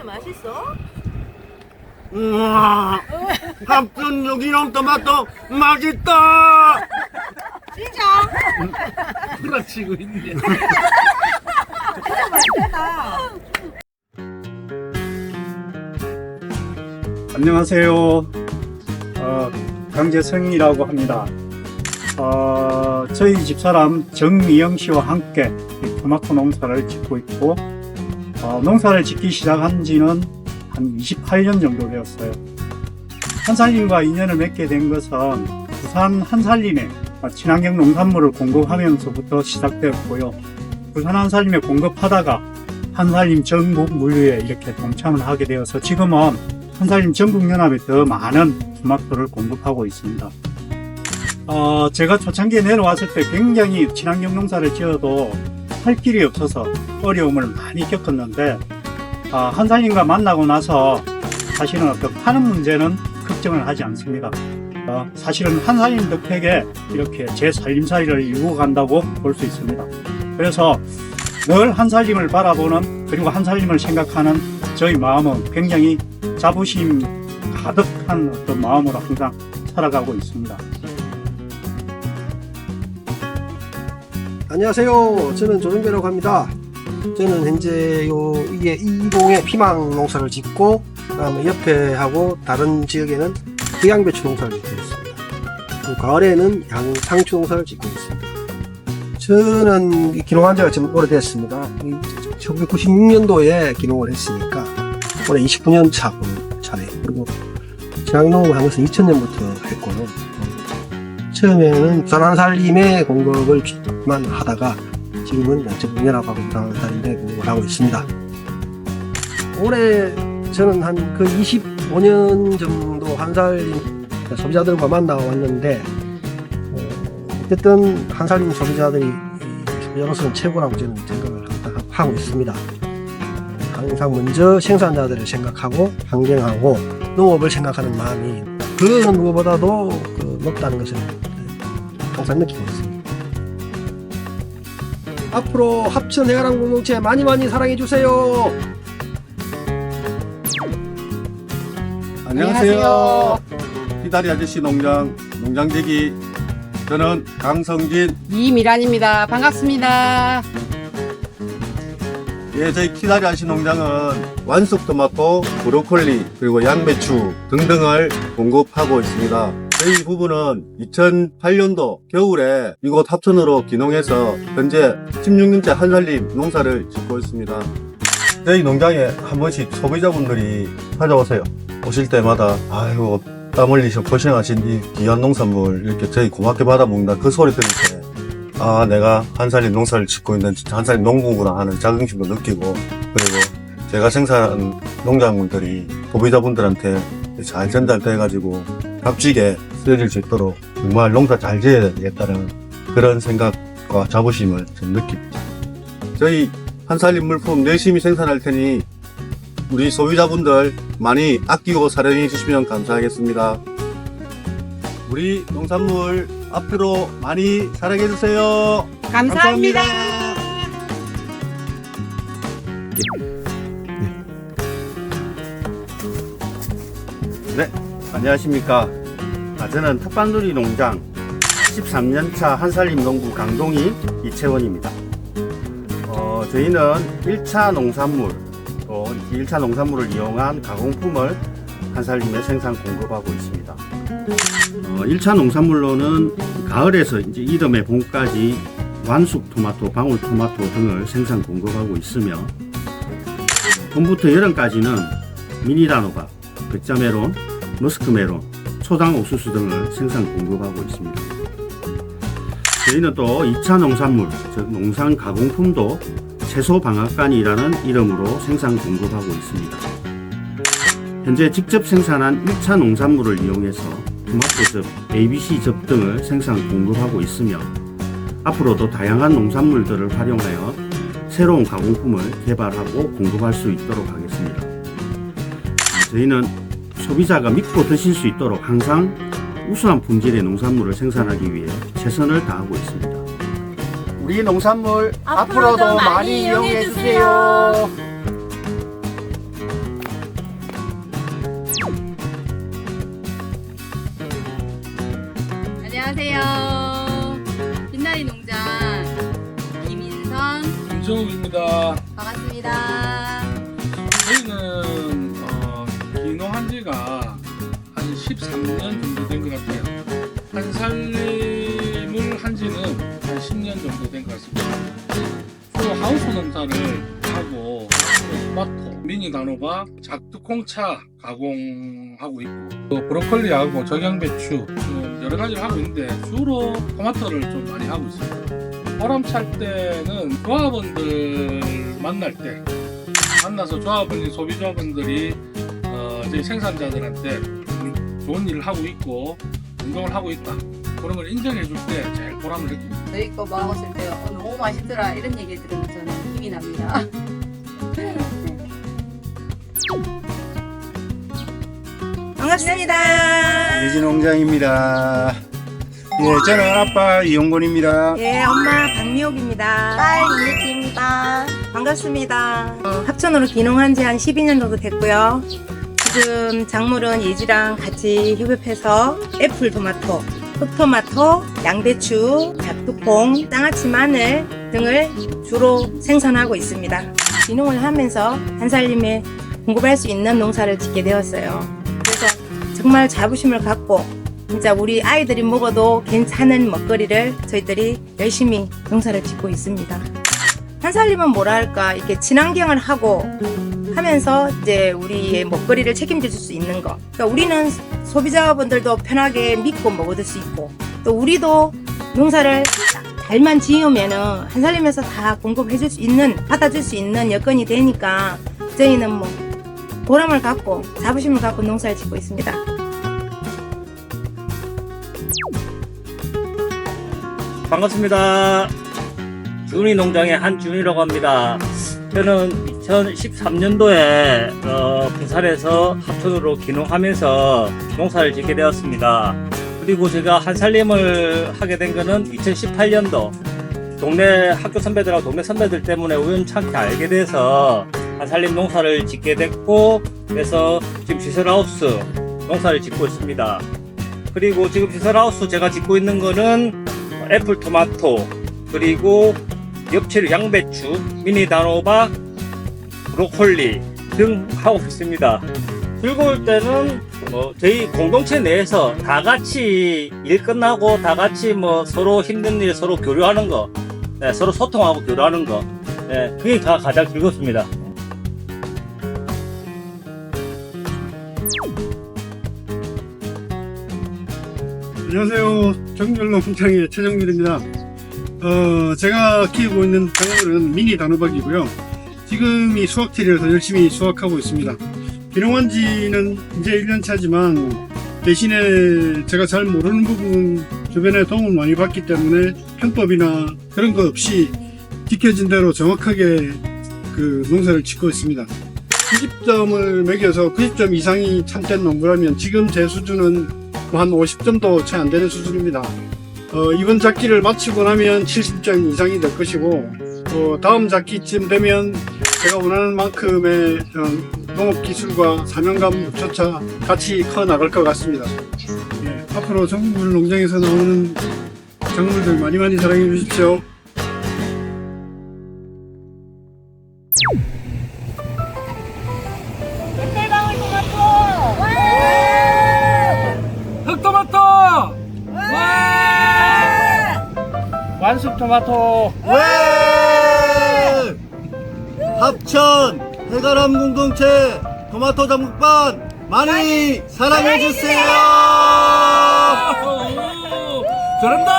토마토 맛있어? 우와, 합천 유기농 토마토 맛있다. 진짜? 그렇지고 있네. 안녕하세요. 어, 강재성이라고 합니다. 어, 저희 집사람 정미영 씨와 함께 이 토마토 농사를 짓고 있고, 어, 농사를 짓기 시작한 지는 한 28년 정도 되었어요. 한살림과 인연을 맺게 된 것은 부산 한살림에 친환경 농산물을 공급하면서부터 시작되었고요. 부산 한살림에 공급하다가 한살림 전국 물류에 이렇게 동참을 하게 되어서 지금은 한살림 전국연합에 더 많은 토마토를 공급하고 있습니다. 어, 제가 초창기에 내려왔을 때 굉장히 친환경 농사를 지어도 할 길이 없어서 어려움을 많이 겪었는데 아, 한살림과 만나고 나서 사실은 어떤 파는 문제는 걱정을 하지 않습니다. 어, 사실은 한살림 덕택에 이렇게 제 살림살이를 이루어 간다고 볼 수 있습니다. 그래서 늘 한살림을 바라보는 그리고 한살림을 생각하는 저희 마음은 굉장히 자부심 가득한 어떤 마음으로 항상 살아가고 있습니다. 안녕하세요. 저는 조정배라고 합니다. 저는 현재 요 이게 이동에 피망 농사를 짓고 그다음에 옆에 하고 다른 지역에는 부양배추 농사를 짓고 있습니다. 그 가을에는 양 상추 농사를 짓고 있습니다. 저는 이 기농한 지가 좀 오래됐습니다. 1996년도에 기농을 했으니까 올해 29년 차 차례 그리고 친환경농을 한 것은 2000년부터 했고요. 처음에는 부산 살림의 공급을만 하다가 지금은 전국연합하고 부산 살림의 공급을 하고 있습니다. 올해 저는 한 그 25년 정도 한살림 소비자들과 만나왔는데 어, 어쨌든 한살림 소비자들이 이 소비자로서는 최고라고 저는 생각을 하고 있습니다. 항상 먼저 생산자들을 생각하고 환경하고 농업을 생각하는 마음이 그 누구보다도 그 높다는 것을 항상 느끼고 있습니다. 앞으로 합천 해가랑 공동체 많이 많이 사랑해 주세요. 안녕하세요. 기다리 아저씨 농장 농장지기 저는 강성진. 이미란입니다. 반갑습니다. 예, 저희 키다리 아저씨 농장은 완숙 토마토, 브로콜리 그리고 양배추 등등을 공급하고 있습니다. 저희 부부는 2008년도 겨울에 이곳 합천으로 기농해서 현재 16년째 한살림 농사를 짓고 있습니다. 저희 농장에 한 번씩 소비자분들이 찾아오세요. 오실 때마다 아이고 땀 흘리셔 고생하신 이 귀한 농산물 이렇게 저희 고맙게 받아먹는다 그 소리 들을 때 아 내가 한살림 농사를 짓고 있는 진짜 한살림 농부구나 하는 자긍심도 느끼고 그리고 제가 생산한 농작물들이 소비자분들한테 잘 전달돼 가지고 값지게 쓰여질 수 있도록 정말 농사 잘 지어야 되겠다는 그런 생각과 자부심을 좀 느낍니다. 저희 한살림 물품 열심히 생산할 테니 우리 소비자분들 많이 아끼고 사랑해 주시면 감사하겠습니다. 우리 농산물 앞으로 많이 사랑해 주세요. 감사합니다. 네, 안녕하십니까. 아, 저는 텃밭누리 농장 13년차 한살림 농부 강동희 이채원입니다. 어, 저희는 1차 농산물, 또 1차 농산물을 이용한 가공품을 한살림에 생산 공급하고 있습니다. 어, 1차 농산물로는 가을에서 이제 이듬해 봄까지 완숙 토마토, 방울 토마토 등을 생산 공급하고 있으며 봄부터 여름까지는 미니다노가, 백자메론, 머스크메론, 초당 옥수수 등을 생산 공급하고 있습니다. 저희는 또 2차 농산물, 즉 농산 가공품도 채소 방앗간이라는 이름으로 생산 공급하고 있습니다. 현재 직접 생산한 1차 농산물을 이용해서 토마토즙, ABC즙 등을 생산 공급하고 있으며 앞으로도 다양한 농산물들을 활용하여 새로운 가공품을 개발하고 공급할 수 있도록 하겠습니다. 저희는 소비자가 믿고 드실 수 있도록 항상 우수한 품질의 농산물을 생산하기 위해 최선을 다하고 있습니다. 우리 농산물 앞으로도, 앞으로도 많이 이용해 주세요. 안녕하세요. 빛나리 농장 김인선 김성욱입니다. 13년 정도 된 것 같아요. 한살림을 한 지는 한 10년 정도 된 것 같습니다. 주로 하우스 농사를 하고 토마토, 미니 단호박, 작두콩차 가공하고 있고 또 브로콜리하고 적양배추 음, 여러 가지를 하고 있는데 주로 토마토를 좀 많이 하고 있습니다. 보람 찰 때는 조합원들 만날 때 만나서 조합원 소비자분들이 어, 저희 생산자들한테 음, 좋은 일을 하고 있고 운동을 하고 있다 그런 걸 인정해 줄 때 제일 보람을 느낍니다. 저희 거 먹었을 때 어, 너무 맛있더라 이런 얘기 들으면 저는 힘이 납니다. 반갑습니다. 돼지농장입니다. 예, 저는 아빠 이용곤입니다. 예, 엄마 박미옥입니다. 딸 이혜지입니다. 반갑습니다. 어, 합천으로 귀농한 지 한 12년 정도 됐고요. 지금 작물은 예지랑 같이 휴업해서 애플 토마토, 흑토마토, 양배추, 잡두콩, 장아찌 마늘 등을 주로 생산하고 있습니다. 귀농을 하면서 한살림에 공급할 수 있는 농사를 짓게 되었어요. 그래서 정말 자부심을 갖고 진짜 우리 아이들이 먹어도 괜찮은 먹거리를 저희들이 열심히 농사를 짓고 있습니다. 한살림은 뭐라 할까 이렇게 친환경을 하고 하면서 이제 우리의 먹거리를 책임져 줄수 있는 거. 그러니까 우리는 소비자분들도 편하게 믿고 먹어줄 수 있고 또 우리도 농사를 잘만 지으면은 한살림에서 다 공급해 줄 수 있는 받아줄 수 있는 여건이 되니까 저희는 뭐 보람을 갖고 자부심을 갖고 농사를 짓고 있습니다. 반갑습니다. 주은이 농장의 한주은이라고 합니다. 저는 2013년도에 어, 부산에서 합천으로 귀농하면서 농사를 짓게 되었습니다. 그리고 제가 한살림을 하게 된 거는 2018년도 동네 학교 선배들하고 동네 선배들 때문에 우연찮게 알게 돼서 한살림 농사를 짓게 됐고 그래서 지금 시설하우스 농사를 짓고 있습니다. 그리고 지금 시설하우스 제가 짓고 있는 거는 애플 토마토 그리고 엽채류 양배추 미니 단호박 브로콜리 등 하고 있습니다 즐거울 때는 뭐 저희 공동체 내에서 다 같이 일 끝나고 다 같이 뭐 서로 힘든 일 서로 교류하는 거 네, 서로 소통하고 교류하는 거 네, 그게 다 가장 즐겁습니다 안녕하세요. 정렬농장의 최정렬입니다. 어, 제가 키우고 있는 작물은 미니 단호박이고요. 지금 이 수확철이라서 열심히 수확하고 있습니다. 기농한 지는 이제 1년 차지만 대신에 제가 잘 모르는 부분 주변에 도움을 많이 받기 때문에 편법이나 그런 거 없이 지켜진 대로 정확하게 그 농사를 짓고 있습니다. 90점을 매겨서 90점 이상이 참된 농부라면 지금 제 수준은 한 50점도 채 안 되는 수준입니다. 어, 이번 작기를 마치고 나면 70점 이상이 될 것이고 어, 다음 작기쯤 되면 제가 원하는 만큼의 어, 농업 기술과 사명감 조차 같이 커 나갈 것 같습니다. 예, 앞으로 정물 농장에서 나오는 작물들 많이 많이 사랑해 주십시오. 흑토마토! 완숙 토마토! 합천 해가람 공동체 토마토 장국반 많이 사랑해 주세요. 잘한다!